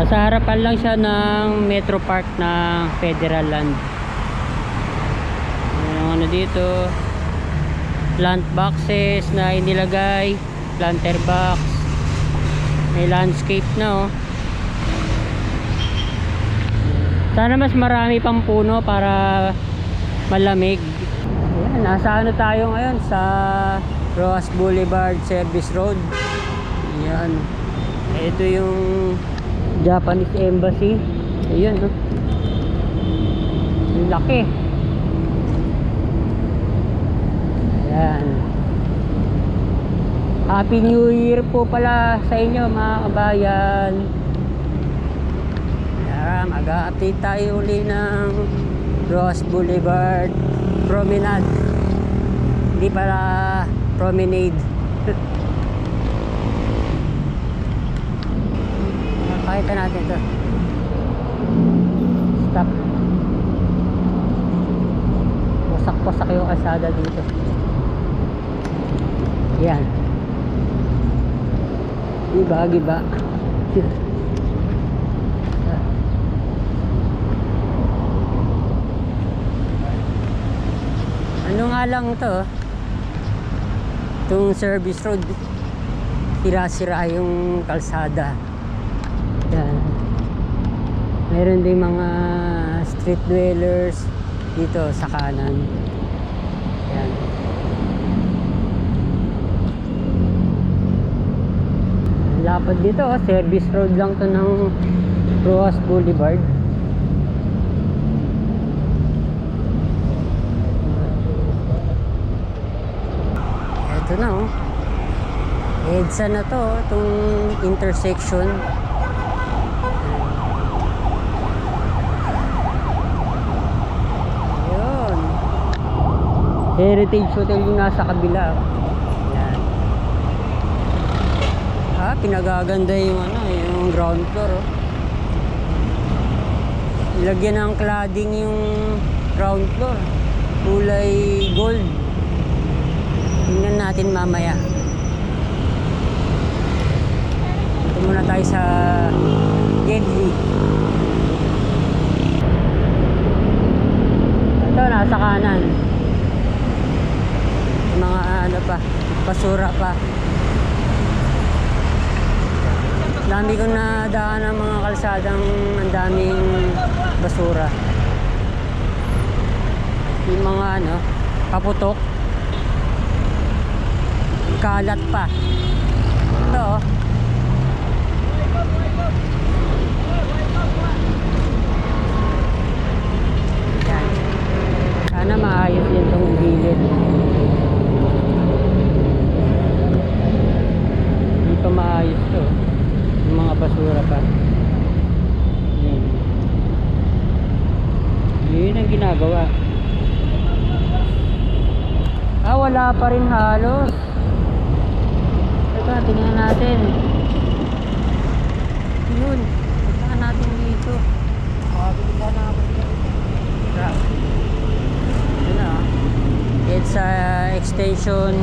Nasa harapan lang siya ng Metro Park ng Federal Land. Yung ano dito, plant boxes na inilagay, planter box. May landscape na oh. Sana mas marami pang puno para malamig. Ayan, nasa ano tayo ngayon sa Roas Boulevard Service Road. Ayan. Ito yung Japanese Embassy. Ayan, no? Ang laki. Ayan. Happy New Year po pala sa inyo mga kabayan. Ayan, mag-update tayo uli ng Ross Boulevard Promenade. Hindi pala promenade. Pakita natin to. Stop. Wasak-wasak yung kalsada dito. Yan. Giba, giba. Ano nga lang to? Itong service road. Sira-sira yung kalsada. Yan. Meron din mga street dwellers dito sa kanan. Yan. Lapad dito, oh. service road lang to ng Roas Boulevard. Ito na oh. EDSA na to, oh, itong intersection. Ayun. Heritage Hotel yung nasa kabila. Yan. Ah, pinagaganda yung ano, yung ground floor. Oh. Ilagyan ng cladding yung ground floor. Kulay gold. Tingnan natin mamaya. Ito muna tayo sa Gedli. Ito, nasa kanan. Mga ano pa, basura pa. Dami kong nadaan ng mga kalsadang ang daming basura. Yung mga ano, paputok. Kalat pa. Ito oh. Yan. Sana maayos yun tong gilid. Hindi pa maayos to. Yung mga basura pa. Yan. Yun ang ginagawa. Ah, wala pa rin halos. Teka, tingnan natin. Yun. Tingnan natin dito. It's a extension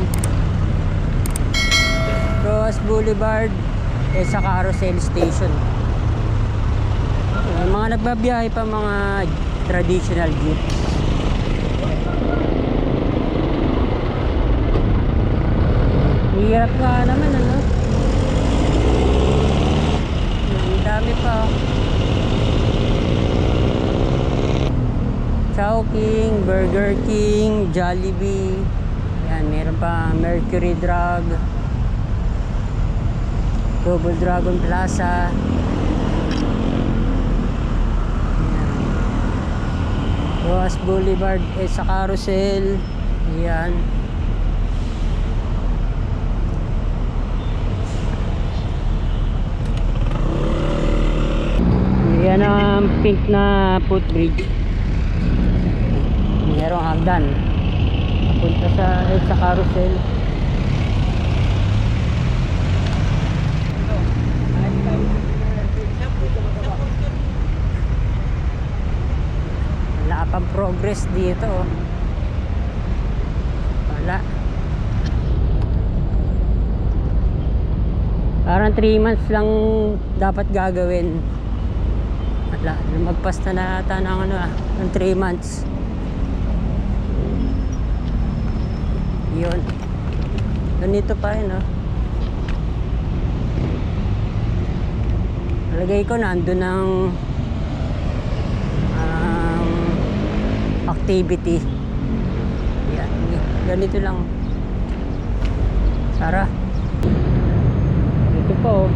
Ross Boulevard eh sa Carousel Station. Uh, mga nagbabiyahe pa mga traditional jeeps. Hirap nga naman ano. Ang dami pa. Chow King, Burger King, Jollibee. Yan, meron pa Mercury Drug. Double Dragon Plaza. Roas Boulevard eh, sa Carousel. Yan. Yan ang pink na footbridge. Merong hagdan. Punta sa eh, sa carousel. Wala pang progress dito. oh. Wala. Parang 3 months lang dapat gagawin. Wala, lumagpas na nata ng ano ah, ng 3 months. Yun. Ganito pa rin, oh. Lagay ko nandun ng um, activity. Yan. Ganito lang. Tara. Ito po.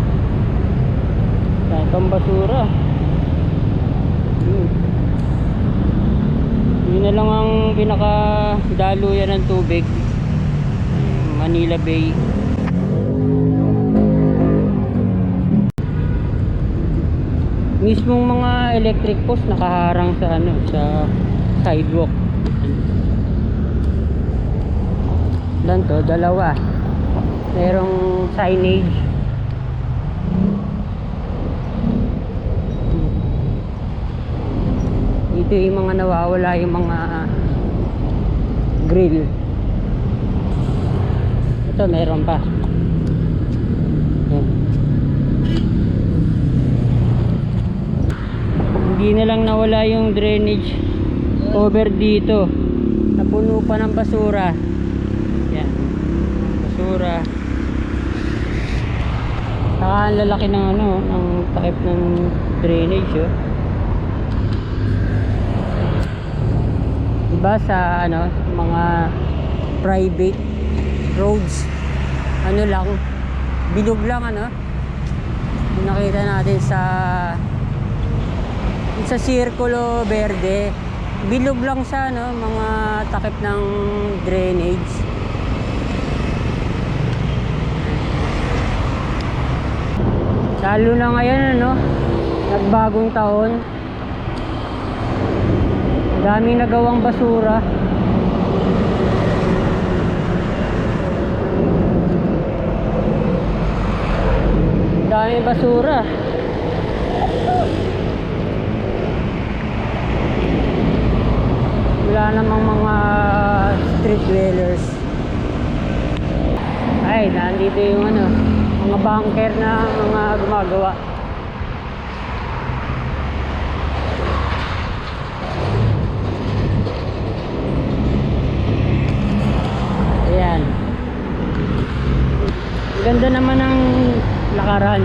oh. Pang basura. Yun. Na lang ang pinaka daluyan ng tubig. Manila Bay. Mismong mga electric post nakaharang sa ano sa sidewalk. Ilan to? Dalawa. Merong signage. Yung mga nawawala yung mga grill. Ito meron pa. Yan. Hindi na lang nawala yung drainage cover dito. Napuno pa ng basura. Yan. Basura. Saka ang lalaki ng ano, ng takip ng drainage oh. Diba sa ano, mga private roads. Ano lang bilog lang ano. Nakita natin sa sa Circulo Verde bilog lang sa ano, mga takip ng drainage. Lalo na ngayon ano nagbagong taon daming nagawang basura. Daming basura. Wala namang mga street dwellers. Ay nandito yung ano mga bunker na mga gumagawa ayan ganda naman ng lakaran.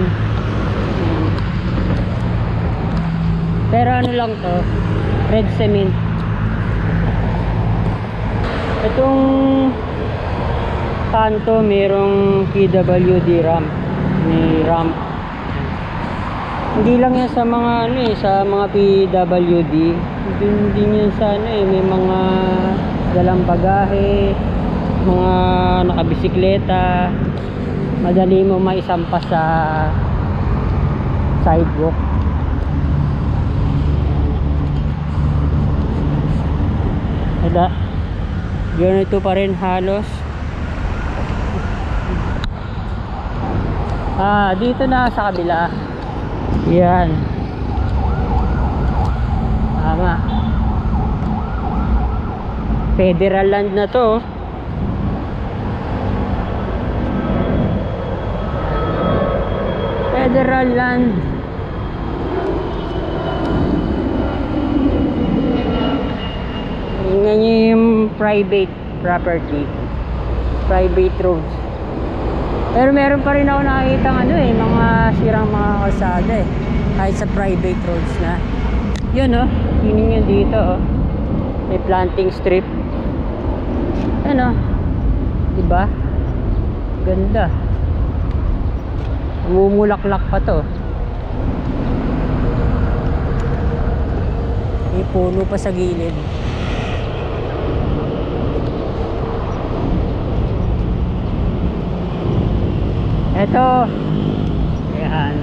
Pero ano lang to red cement. Itong kanto merong PWD ramp may ramp. Hindi lang yan sa mga ano eh sa mga PWD din din yan sa ano eh may mga dalang bagahe mga nakabisikleta madali mo maisampas sa sidewalk Ada. Ganito pa rin halos. Ah, dito na sa kabila. Yan. Tama. Federal land na to. Federal land. Tingnan yung private property. Private roads. Pero meron pa rin ako nakikita ano eh, mga sirang mga kalsada eh. Kahit sa private roads na. Yun oh, tingnan nyo dito oh. May planting strip. Ano? Diba? Ganda. Mumulaklak pa to. May puno pa sa gilid. Ito. Ayan.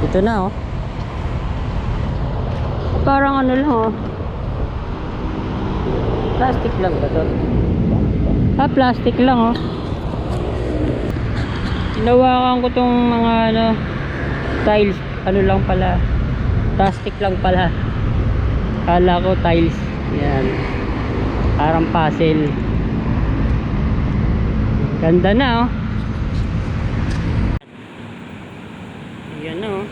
Ito na oh. Parang ano lang oh. Plastic lang ba to? Ah, plastic lang oh. Hinawakan ko tong mga ano tiles. Ano lang pala. Plastic lang pala. Kala ko tiles. Yan. Parang puzzle. Ganda na oh. Yan na oh.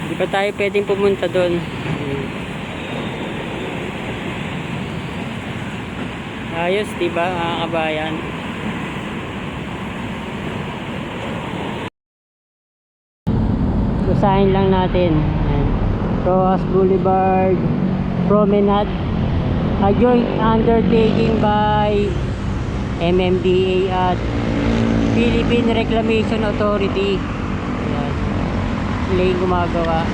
Hindi pa tayo pwedeng pumunta doon. Ayos, di ba, mga kabayan? Usahin lang natin. Roas Boulevard Promenade. A joint undertaking by MMDA at Philippine Reclamation Authority. Yung gumagawa.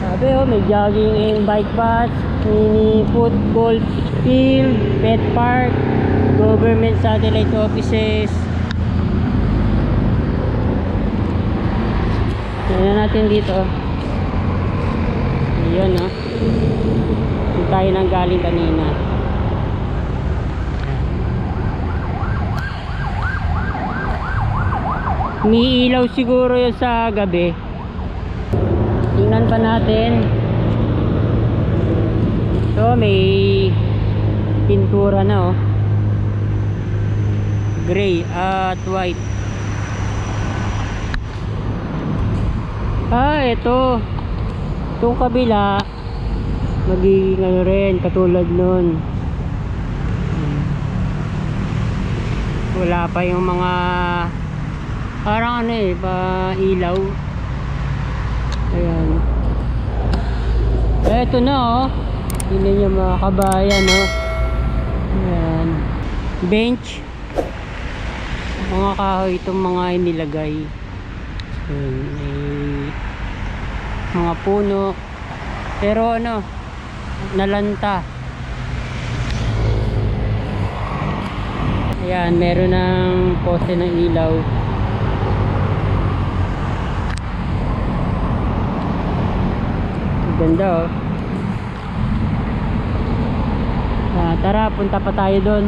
Sabi oh, may jogging and bike path, mini football field, pet park, government satellite offices. Tignan natin dito. Yun oh. Tayo nang galing kanina. May ilaw siguro yun sa gabi. Tingnan pa natin. So may pintura na oh. Gray at white. Ah, ito. Itong kabila magiging ano rin katulad nun. Wala pa yung mga parang ano eh, pa ilaw. Ayan. Eto na oh. Tingnan niyo mga kabayan oh. Ayan. Bench. Mga kahoy itong mga inilagay. Ayan. May mga puno. Pero ano, nalanta. Ayan, meron ng poste ng ilaw. Ganda oh. Ah, tara, punta pa tayo doon.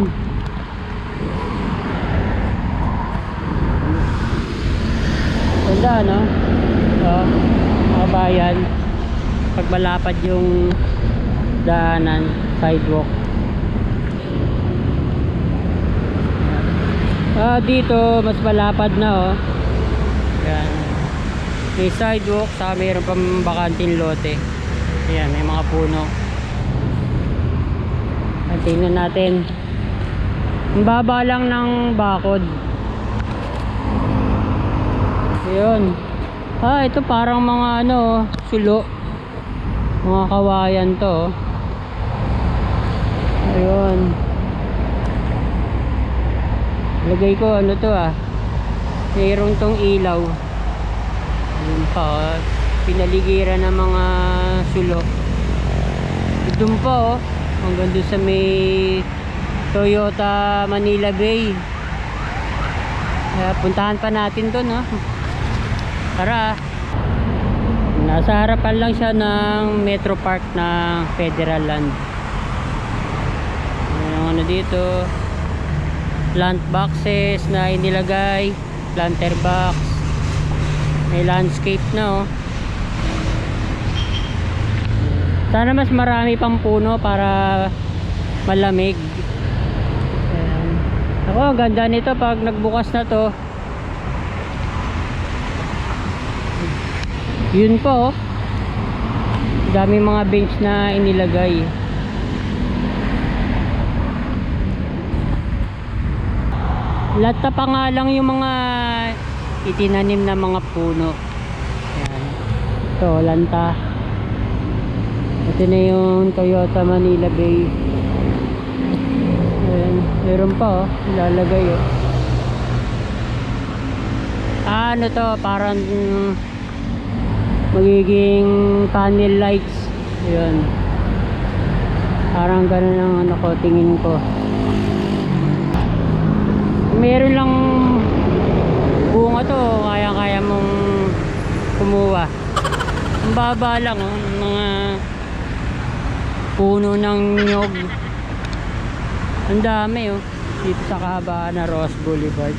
Ganda no? Oh, mga bayan. Pag malapad yung daanan, sidewalk. Ah, dito mas malapad na oh. Yan. May sidewalk, saka mayroon pang bakanting lote. Ayan, may mga puno. Tingnan natin. Ang baba lang ng bakod. Ayun. Ah, ito parang mga ano, sulo. Mga kawayan to. Ayun. Lagay ko ano to ah. Mayroon tong ilaw. Ayun pa oh. Pinaligiran ng mga sulo. Doon pa oh. Hanggang doon sa may Toyota Manila Bay. Kaya puntahan pa natin doon oh. Tara. Nasa harapan lang siya ng Metro Park ng Federal Land. Yung ano dito, plant boxes na inilagay, planter box. May landscape na oh. Sana mas marami pang puno para malamig. Ayan. Ako, ganda nito pag nagbukas na to. Yun po oh. Dami mga bench na inilagay. Lata pa nga lang yung mga itinanim na mga puno. Yan. Ito, lanta. Ito na yung Toyota Manila Bay. Ayan. Meron pa oh. Ilalagay oh. Ah, ano to? Parang magiging panel lights. Ayan. Parang ganun ang ano ko, tingin ko. Meron lang bunga to, kaya-kaya mong kumuha. Ang baba lang, oh, mga puno ng nyog. Ang dami, oh. Dito sa kahabaan na Ross Boulevard.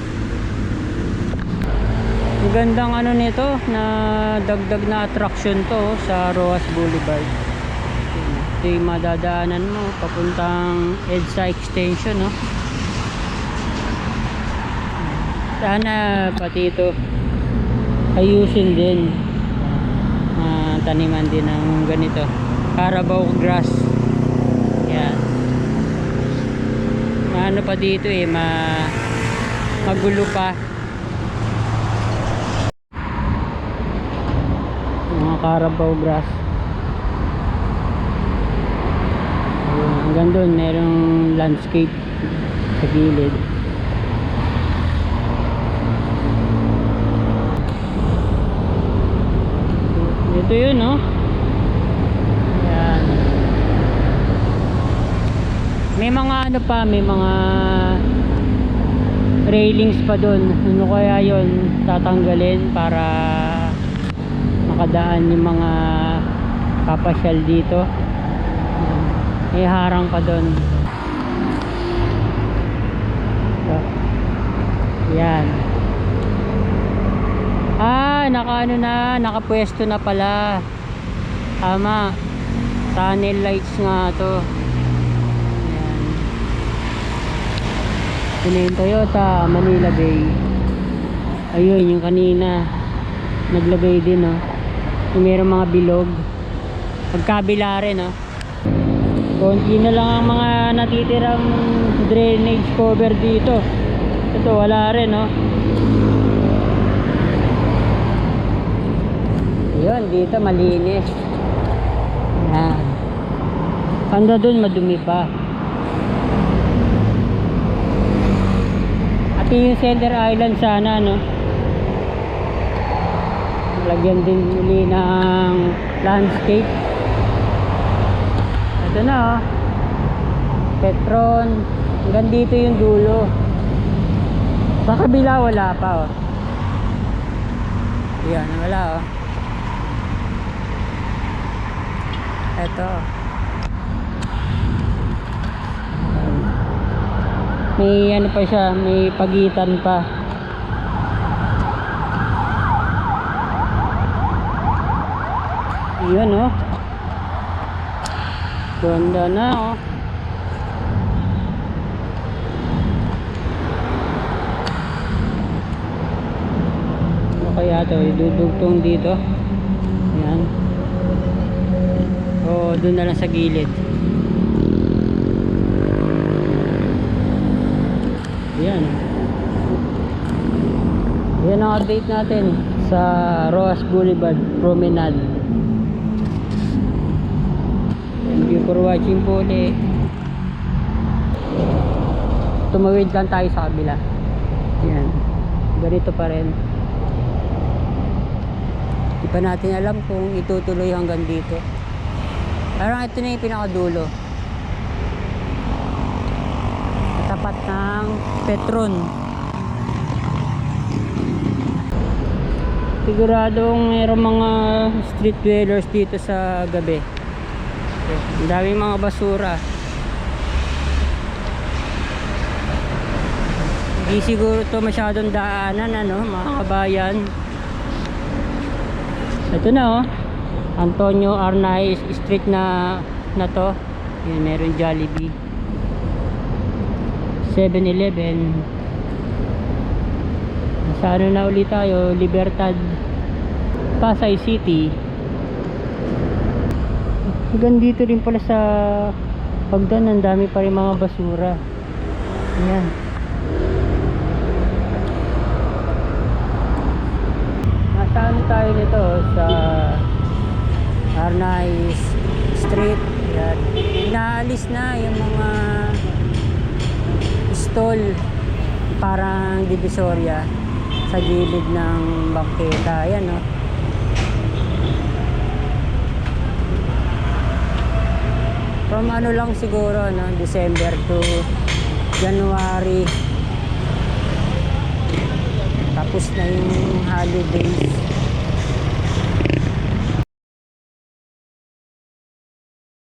Ang gandang ano nito na dagdag na attraction to oh, sa Roas Boulevard. Ito yung madadaanan mo papuntang EDSA Extension no. Sana pati ito ayusin din. Ah, taniman din ng ganito. Carabao grass. Yan. Ano pa dito eh, ma magulo pa. Mga Carabao grass. Ayun, hanggang doon merong landscape sa gilid. Ito yun, no? Yan. May mga ano pa, may mga railings pa doon. Ano kaya yon tatanggalin para makadaan yung mga papasyal dito. May harang pa doon. Yan. Ah, naka ano na, nakapwesto na pala. Tama. Tunnel lights nga to. Ito yung Toyota Manila Bay. Ayun, yung kanina. Naglagay din, oh. Yung Merong mga bilog. Pagkabila rin, oh. Konti na lang ang mga natitirang drainage cover dito. Ito, wala rin, oh. Yun, dito malinis. Yan. Kanda dun, madumi pa. Yung center island sana, no? Lagyan din uli ng landscape. Ito na, oh. Petron. Hanggang dito yung dulo. Sa kabila, wala pa, oh. Yan, wala, oh. Ito. May ano pa siya, may pagitan pa. Yun oh. Ganda na oh. Ano kaya to? Idudugtong dito. Yan. Oo, doon na lang sa gilid. Yan. Yan ang update natin sa Roas Boulevard Promenade. Thank you for watching po ulit. Tumawid lang tayo sa kabila. Yan. Ganito pa rin. Di pa natin alam kung itutuloy hanggang dito. Parang ito na yung pinakadulo. Tapat ng Petron. Siguradong mayroong mga street dwellers dito sa gabi. Ang daming mga basura. Hindi siguro to masyadong daanan ano, mga kabayan. Ito na oh. Antonio Arnaiz Street na na to. Yun, meron Jollibee. 7-Eleven. Sa ano na ulit tayo? Libertad. Pasay City. Hanggang dito rin pala sa pagdan, ang dami pa rin mga basura. Ayan. Nasa ano tayo nito? Sa Arnaiz Street. Yan. Inaalis na yung mga stall parang divisoria sa gilid ng bangketa. Ayan, no? From ano lang siguro, no? December to January. Tapos na yung holidays.